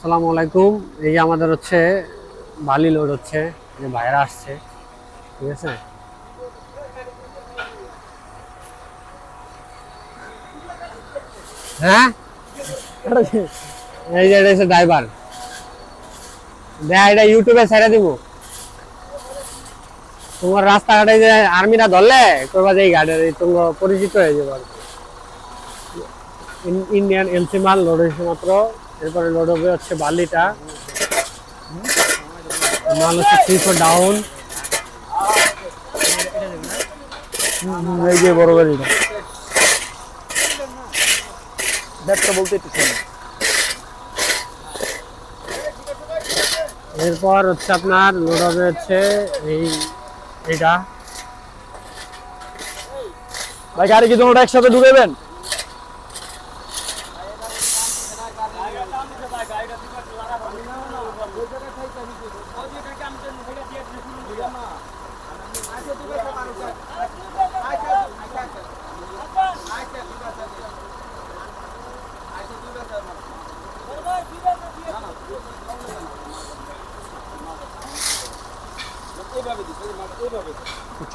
আসসালামু আলাইকুম। এই যে আমাদের হচ্ছে বালি লোড হচ্ছে যে ভাইরা আসছে, ঠিক আছে? হ্যাঁ? এই যে এটা ড্রাইভার দেখ, এটা ইউটিউবে ছেড়ে দিব। তোমার রাস্তাঘাটে যে আর্মিরা ধরলে করবা যে গাড়ির তোমার পরিচিত হয়ে যাবে ইন্ডিয়ান এলসি মাল লোড হয়েছে মাত্র এরপরে লোড হবে হচ্ছে বালিটা। হচ্ছে থ্রি ফোর ডাউন এই যে বড় গাড়িটা। বলতে এরপর হচ্ছে আপনার লোড হবে হচ্ছে এই, এইটা। ভাই, গাড়ি কি তোমরা একসাথে ঢুকাবেন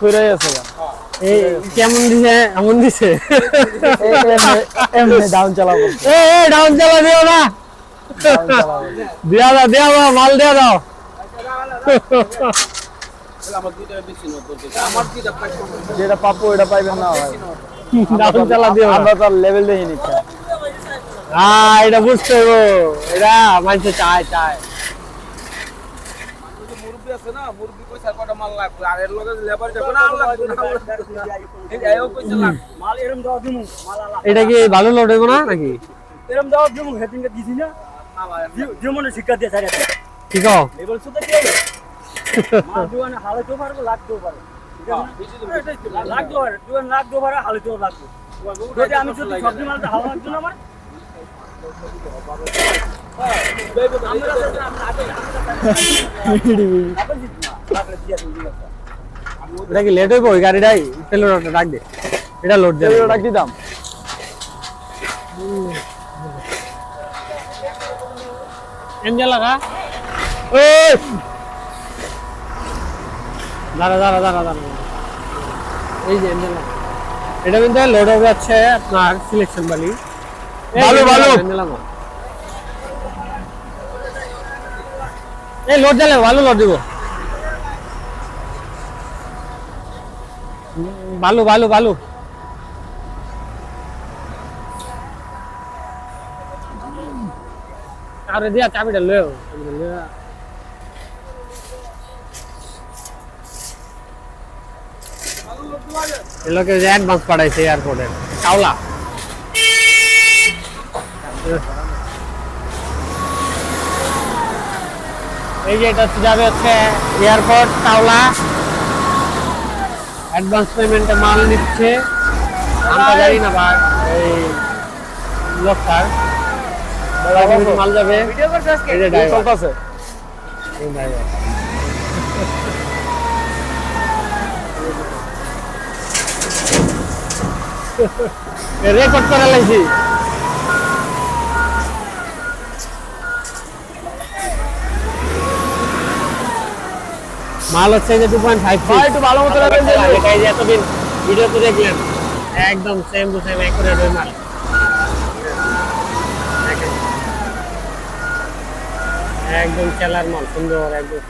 ছুঁড়াই আছে এই কেমন দিছে এমন দিছে? এমনি- এমনি ডাউন চালাবো। এ এ ডাউন চালা দিও না। দিয়া দাও দিয়া দাও মাল দিয়া দাও। যেটা পাবো এটা পাইবেন না ভাই। ডাউন চালা দিও আমরা তো লেভেল দেখিনি হ্যাঁ এটা বুঝতে হইব। এটা মানুষে চায় চায়। মুরব্বি আছে না মুরব্বি আর কটা মাল লাগবে আর এর লগে লেবার যাবে না আর লাগবে না এই আয়ও কইছে লাগ মাল এরম দাও দিমু মাল আলা এটা কি ভালো লোড হইব না নাকি এরম দাও দিমু হেডিং কে দিছি না জীবনে শিক্ষা দিয়ে ছাড়া ঠিক আছে লেভেল সুদে কি মাল দুয়ানে হালে তো পারব লাগতেও পারে ঠিক আছে না? লাগতেও পারে দুয়ান লাগতেও পারে হালে তো লাগবে যদি আমি যদি সবজি মালটা হাওয়া লাগতো না আমার আমরা আমরা আগে- আমরা আছে। এটা কি লেট হইব? ওই গাড়িটাই পেল ডাক দে। এটা লোড দে। এগুলো ডাক দিতাম। এঞ্জেল লাগা? ওই দাঁড়া দাঁড়া দাঁড়া দাঁড়া। এই যে এঞ্জেল লাগা। এটা কিন্তু লোড হবে হচ্ছে আপনার সিলেকশন বালি। বালু, বালু। এই লোড দিলে ভালো লোড দিব। বালু বালু বালু। আরে দিয়া চাবিটা চাবিটা যে অ্যাডভান্স পাঠাইছে এয়ারপোর্টে চাওলা। এই যে এটা যাবে হচ্ছে এয়ারপোর্ট চাওলা। অ্যাডভান্স পেমেন্টে মাল নিচ্ছে। আমরা জানি না ভাই এই লোকটার। মাল যাবে। চলতেছে। রেকর্ড করে লাইছি মাল হচ্ছে যে টু পয়েন্ট ফাইভ ভাই, একটু ভালো মতো রাখবেন যে। এই যে এতদিন ভিডিওতে দেখলেন একদম সেম টু সেম অ্যাকুরেট ওই মাল একদম চেলার মাল সুন্দর একদম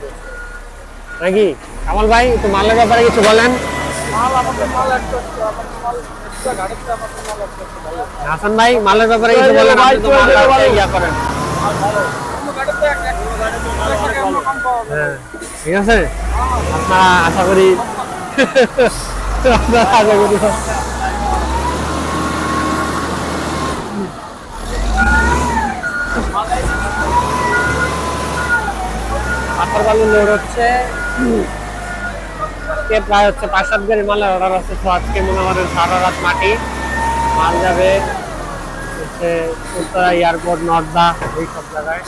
নাকি কামাল ভাই একটু মালের ব্যাপারে কিছু বলেন হাসান ভাই মালের ব্যাপারে কিছু বলেন আপনি তো মাল। ইয়া করেন হ্যাঁ ঠিক আছে? আপনারা আশা করি আপনারা আশা করি হচ্ছে। প্রায় হচ্ছে পাঁচ মনে সারা রাত মাটি। মাল যাবে উত্তরা, এয়ারপোর্ট, নর্দা, এই সব জায়গায়।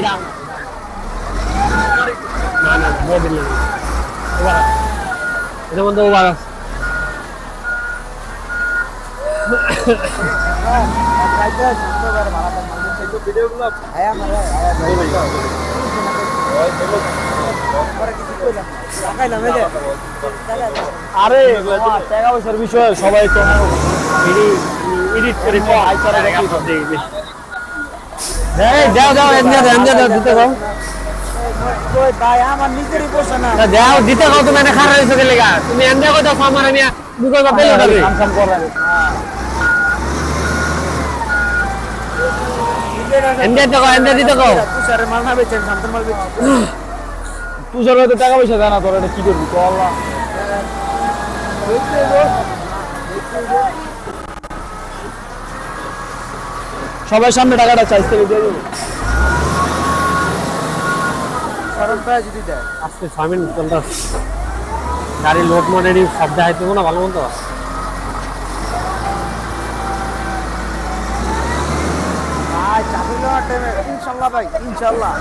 এটা বডি লেগে ওভার এটার মধ্যে ওভার আছে আরে টাকা পয়সার বিষয় সবাই তো এডিট করে দেখি। এই দাও দাও এমনি দাও এমনি দাও দিতে তুমি এনে খারাপ হয়েছে গেলে গা তুমি এমনি কথা আমার, আমি হয়তো টাকা পয়সা দেয় না তোর কি করবি? সবাই সামনে টাকাটা চাইতে দিয়ে দেবো। আজকে ছয় মিনিট গাড়ি লোড মডেলি সব দেখাইতে না ভালো মতো? ইনশাল্লাহ ভাই ইনশাল্লাহ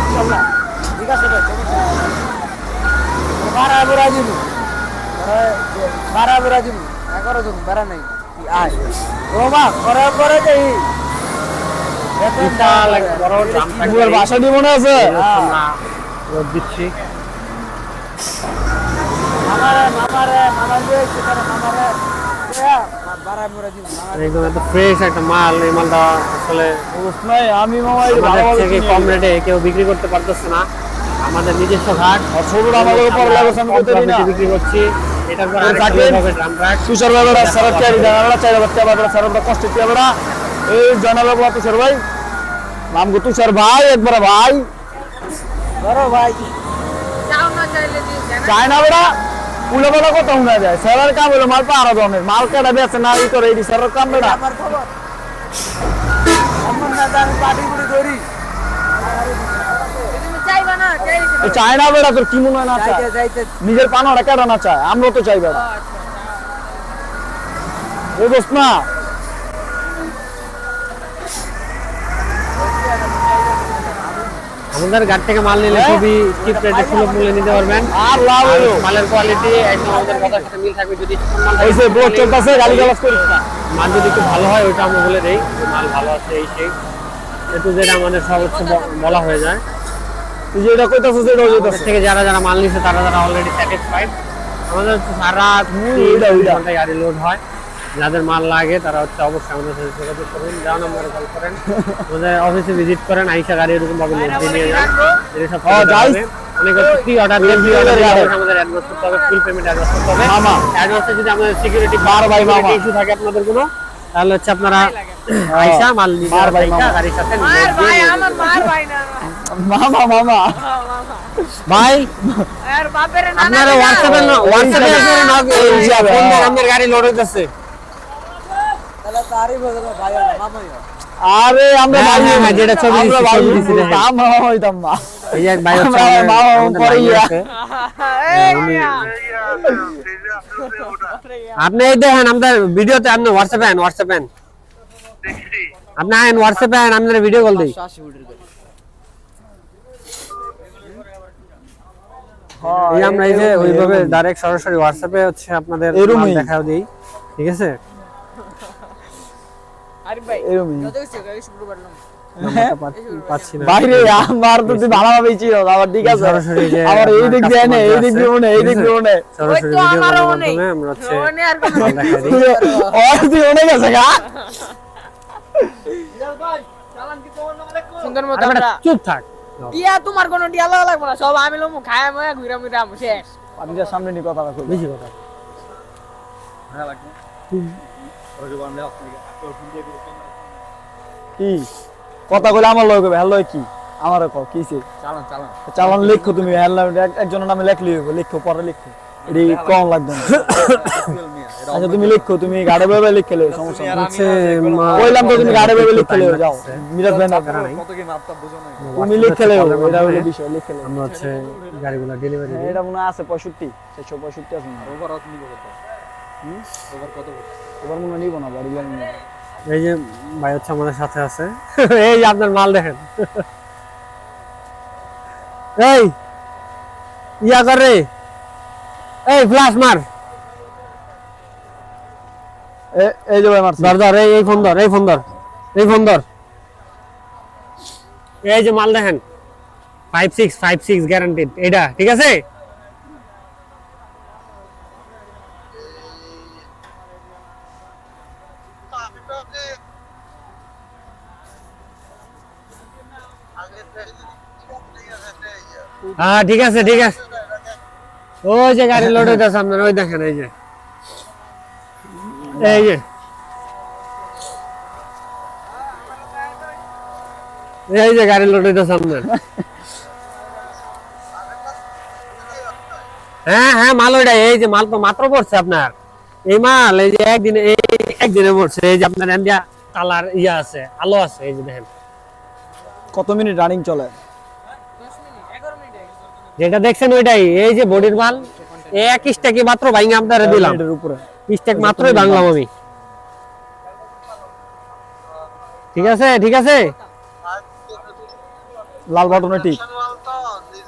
ইনশাল্লাহ। ঠিক আছে ভাই বারা বেড়া দিব। বারা বেড়া দিব। এগারো জন বেড়া নাই। কি আয়। রোমা করার পরে যাই বিশাল এক বড় ড্রাম তোমার বাসা দিয়ে মনে আছে দিচ্ছি। বিক্রি করতে পারতেছে না। আমাদের নিজস্ব ঘাট বিক্রি করছি। বাবরা কষ্ট এই জানালো বাবা তুষার ভাই। নাম গো তুষার ভাই একবার ভাই। বড় ভাই। চায় না বেড়া উলে বলা কথা শোনা যায়। স্যারের কাম হলো মাল পাহারা দমের মাল কেটা বেছে না ই করে এটি স্যারের কাম বেড়া। আমার খবর। আমার না জানি পাটি পুরি করি এই চায় না বেড়া তোর কি মনে হয় না চায়? নিজের পানাটা কেটা না চায়? আমরা তো চাই বেড়া। বস না আমাদের ঘাট থেকে মাল নিলে খুবই চিপ রেটে সুলভ মূল্যে নিতে পারবেন। আর লাভ হলো মালের কোয়ালিটি একদম আমাদের কথার সাথে মিল থাকবে যদি মাল এই যে বোর্ড চলতেছে গালি গালাজ করিস না মাল যদি একটু ভালো হয় ওইটা আমরা বলে দেই। মাল ভালো আছে এই সেই। একটু যেটা আমাদের সর্বোচ্চ বলা হয়ে যায়। তুই যেটা সেটা হয়ে আমাদের থেকে যারা যারা মাল নিচ্ছে তারা তারা অলরেডি স্যাটিসফাইড আমাদের সারা। গাড়ি লোড হয়। যাদের মাল লাগে তারা হচ্ছে অবশ্যই আমাদের সাথে যোগাযোগ করবেন যা নম্বরে কল করেন আমাদের অফিসে ভিজিট করেন আইসা গাড়ি এরকম ভাবে দিয়ে নিয়ে যান এটা সব সুবিধা যাই। হবে। অনেক প্রি অর্ডার দেন প্রি অর্ডার আমাদের অ্যাডভান্স করতে হবে ফুল পেমেন্ট অ্যাডভান্স করতে হবে মামা। অ্যাডভান্সে যদি আমাদের সিকিউরিটি বার ভাই মামা। ইস্যু থাকে আপনাদের কোনো তাহলে হচ্ছে আপনারা আইসা মাল নিয়ে বার ভাই মামা। গাড়ির সাথে load দিয়ে নিয়ে যাবেন। মামা মামা ভাই আর বাপের আপনারা হোয়াটসঅ্যাপে হোয়াটসঅ্যাপে ফোন দেন হ্যাঁ। আপনার গাড়ি লোড হইতেছে আরে আমরা হ্যাঁ, হ্যাঁ, যেটা ছবি আমরা হইতাম না এই এক ভাই হচ্ছে। আপনি এই দেখেন আমাদের ভিডিওতে আপনি হোয়াটসঅ্যাপে আন হোয়াটসঅ্যাপে আন আপনি আইন হোয়াটসঅ্যাপে আন আপনার ভিডিও কল দিই। এই আমরা এই যে ওইভাবে ডাইরেক্ট সরাসরি হোয়াটসঅ্যাপে হচ্ছে আপনাদের। দেখাও দিই ঠিক আছে? এরকমই বাইরে আমার তো তুই ভালোভাবেই ছিল ঠিক আছে। এই দিক দিয়ে নে এই দিক দিয়ে এই দিক দিয়ে তুই অনেক আছে গা? সুন্দর মতো আমরা চুপ থাক। টিয়া তোমার কোনো টিয়া লাগা লাগবে না সব আমি লমু খায় মই ঘুরা মুরা আমু শেষ। পানিটার সামনে নি কথা রাখো বেশি কথা। কি? কথা কইলে আমার লয় কইবে হ্যালো কি? আমার কও কিছে চালান চালান। চালান লিখো তুমি হ্যালো একজনের নামে লেখলি হইব লিখো পরে লিখো। এডি কম লাগবে না। আচ্ছা তুমি লিখো তুমি গাড়ি ভাবে লিখে লও সমস্যা হচ্ছে কইলাম তো তুমি গাড়ি ভাবে লিখে লও যাও। মিরাজ ভাই না কত কি মাপটা বুঝো না তুমি লিখে লও এটা হলো বিষয় লিখে লও আমরা হচ্ছে গাড়িগুলো ডেলিভারি হ্যাঁ, এটা মনে আছে পঁয়ষট্টি চারশো পঁয়ষট্টি আছে না ওভার অত নিব কত? ওভার কত এবার মনে নিবো না বাড়ি এই যে ভাই হচ্ছে আমাদের সাথে আছে। এই আপনার মাল দেখেন। এই ইয়া কর রে। এই ফ্লাশ মার। এই যে ভাই মারছি। ধর ধর এই এই ফোন ধর এই ফোন ধর এই ফোন ধর। এই যে মাল দেখেন। Five six five six guaranteed এটা ঠিক আছে? হ্যাঁ ঠিক আছে ঠিক আছে। ওই যে গাড়ি লোড হইতেছে আপনার, ওই দেখেন, এই যে। এই যে। এই যে গাড়ি লোড হইতেছে আপনার। হ্যাঁ হ্যাঁ মাল ওইটা এই যে মাল তো মাত্র পড়ছে আপনার। এই মাল, এই যে একদিনে, এই একদিনে পড়ছে, এই যে আপনার কালার ইয়া আছে, আলো আছে, এই যে দেখেন। কত মিনিট রানিং চলে? যেটা দেখছেন ওইটাই এই যে বডির মাল এক স্টেকে মাত্র ভাইঙ্গা আপনারা দিলাম। মিনিটের স্টেক মাত্রই ভাঙলাম আমি। ঠিক আছে ঠিক আছে? লাল বাটনে টিক।